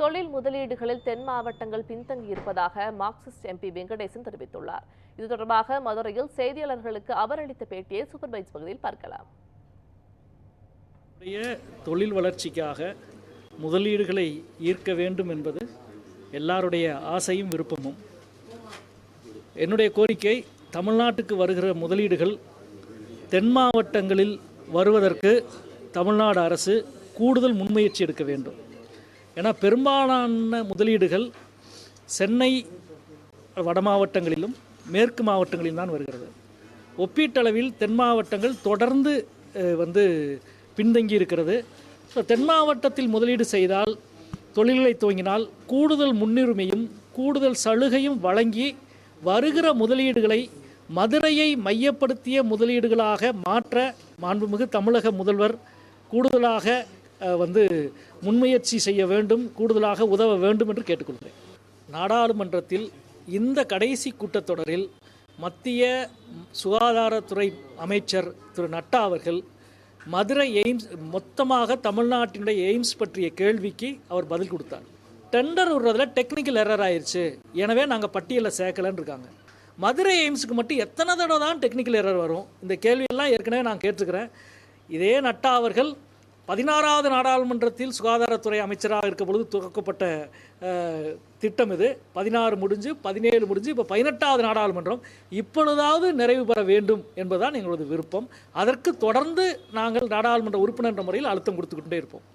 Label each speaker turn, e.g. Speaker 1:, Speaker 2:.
Speaker 1: தொழில் முதலீடுகளில் தென் மாவட்டங்கள் பின்தங்கியிருப்பதாக Marxist MP Venkatesan தெரிவித்துள்ளார். இது தொடர்பாக மதுரையில் செய்தியாளர்களுக்கு அவர் அளித்த பேட்டியை சூப்பர்வைஸ் பகுதியில் பார்க்கலாம்.
Speaker 2: தொழில் வளர்ச்சிக்காக முதலீடுகளை ஈர்க்க வேண்டும் என்பது எல்லாருடைய ஆசையும் விருப்பமும். என்னுடைய கோரிக்கை தமிழ்நாட்டுக்கு வருகிற முதலீடுகள் தென் மாவட்டங்களில் வருவதற்கு தமிழ்நாடு அரசு கூடுதல் முன்முயற்சி எடுக்க வேண்டும். ஏன்னா பெரும்பாலான முதலீடுகள் சென்னை வட மாவட்டங்களிலும் மேற்கு மாவட்டங்களிலும் தான் வருகிறது. ஒப்பீட்டளவில் தென் மாவட்டங்கள் தொடர்ந்து வந்து பின்தங்கி இருக்கிறது. ஸோ தென் மாவட்டத்தில் முதலீடு செய்தால் தொழில்களை துவங்கினால் கூடுதல் முன்னுரிமையும் கூடுதல் சலுகையும் வழங்கி வருகிற முதலீடுகளை மதுரையை மையப்படுத்திய முதலீடுகளாக மாற்ற மாண்புமிகு தமிழக முதல்வர் கூடுதலாக வந்து முன்முயற்சி செய்ய வேண்டும் கூடுதலாக உதவ வேண்டும் என்று கேட்டுக்கொள்கிறேன். நாடாளுமன்றத்தில் இந்த கடைசி கூட்டத்தொடரில் மத்திய சுகாதாரத்துறை அமைச்சர் திரு நட்டா அவர்கள் மதுரை எய்ம்ஸ் மொத்தமாக தமிழ்நாட்டினுடைய எய்ம்ஸ் பற்றிய கேள்விக்கு அவர் பதில் கொடுத்தார். டெண்டர் விடுறதுல டெக்னிக்கல் எரர் ஆயிருச்சு. எனவே நாங்கள் பட்டியலில் சேர்க்கலன்னு இருக்காங்க. மதுரை எய்ம்ஸுக்கு மட்டும் எத்தனை தடவை தான் டெக்னிக்கல் எரர் வரும்? இந்த கேள்வியெல்லாம் ஏற்கனவே நான் கேட்டிருக்கிறேன். இதே நட்டா அவர்கள் பதினாறாவது நாடாளுமன்றத்தில் சுகாதாரத்துறை அமைச்சராக இருக்க பொழுது துவக்கப்பட்ட திட்டம் இது. பதினாறு முடிஞ்சு பதினேழு முடிஞ்சு இப்போ பதினெட்டாவது நாடாளுமன்றம் இப்பொழுதாவது நிறைவு பெற வேண்டும் என்பதுதான் எங்களது விருப்பம். அதற்கு தொடர்ந்து நாங்கள் நாடாளுமன்ற உறுப்பினர் முறையில் அழுத்தம் கொடுத்துக்கிட்டே இருப்போம்.